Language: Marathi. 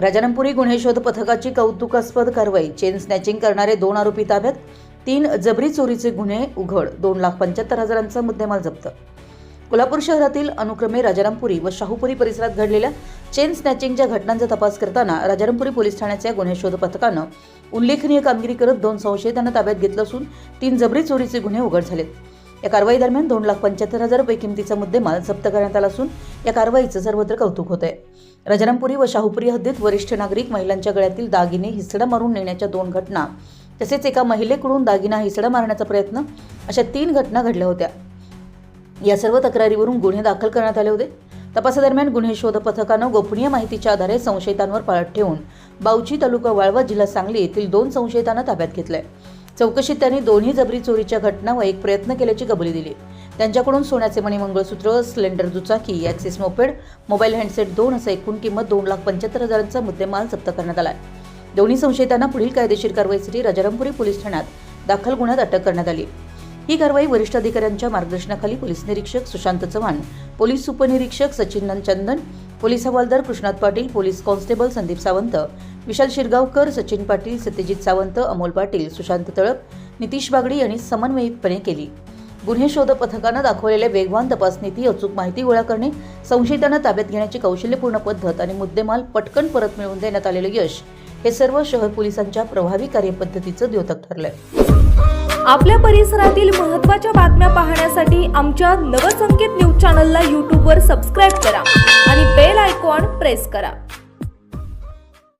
राजारामपुरी गुन्हे शोध पथकाची कौतुकास्पद कारवाई चेन स्नॅचिंग करणारे दोन आरोपी ताब्यात तीन जबरी चोरीचे गुन्हे उघड दोन लाख पंच्याहत्तर हजारांचा मुद्देमाल जप्त. कोल्हापूर शहरातील अनुक्रमे राजारामपुरी व शाहूपुरी परिसरात घडलेल्या चेन स्नॅचिंगच्या घटनांचा तपास करताना राजारामपुरी पोलीस ठाण्याच्या गुन्हे शोध पथकानं उल्लेखनीय कामगिरी करत दोन संशयितांना ताब्यात घेतलं असून तीन जबरी चोरीचे गुन्हे उघड झालेत. या कारवाई दरम्यान दोन लाख पंच्याहत्तर हजार रुपये किमतीचा मुद्देमाल जप्त करण्यात आला असून या कारवाईचं सर्वत्र कौतुक होत आहे राजारामपुरी व शाहूपुरी हद्दीत वरिष्ठ नागरिक महिलांच्या गळ्यातील दागिने हिसडा मारून नेण्याच्या दोन घटना तसेच एका महिलेकडून दागिना हिसडा मारण्याचा प्रयत्न अशा तीन घटना घडल्या होत्या. या सर्व तक्रारीवरून गुन्हे दाखल करण्यात आले होते. तपासादरम्यान गुन्हे शोध पथकानं गोपनीय माहितीच्या आधारे संशयितांवर पाळत ठेवून बावची तालुका वाळवा जिल्हा सांगली येथील दोन संशयितांना ताब्यात घेतलंय. चौकशीत त्यांनी दोन्ही जबरी चोरीच्या घटना व एक प्रयत्न केल्याची कबुली दिली. त्यांच्याकडून सोन्याचे मणी मंगळसूत्र सिलेंडर दुचाकी ॲक्सिस मोपेड मोबाईल हँडसेट दोन असं एकूण किंमत दोन लाख पंच्याहत्तर हजारांचा मुद्देमाल जप्त करण्यात आला दोन्ही संशयितांना पुढील कायदेशीर कारवाईसाठी राजारामपुरी पोलीस ठाण्यात दाखल गुन्ह्यात अटक करण्यात आली. ही कारवाई वरिष्ठ अधिकाऱ्यांच्या मार्गदर्शनाखाली पोलीस निरीक्षक सुशांत चव्हाण पोलीस उपनिरीक्षक Sachin Chandan police havaldar Krishnat Patil police constable Sandeep Sawant Vishal Shirgaonkar Sachin Patil Satyajit Sawant Amol Patil Sushant Talap Nitish Bagdi यांनी समन्वयितपणे केली. गुन्हे शोध पथकानं दाखवलेल्या वेगवान तपासणीती अचूक माहिती गोळा करणे संशयितांना ताब्यात घेण्याची कौशल्यपूर्ण पद्धत आणि मुद्देमाल पटकन परत मिळवून देण्यात आलेलं यश हे सर्व शहर पोलिसांच्या प्रभावी कार्यपद्धतीचं द्योतक ठरलंय. आपल्या परिसरातील महत्त्वाच्या बातम्या पाहण्यासाठी आमच्या नवसंकेत न्यूज चॅनलला यूट्यूबवर सबस्क्राईब करा आणि बेल आयकॉन प्रेस करा.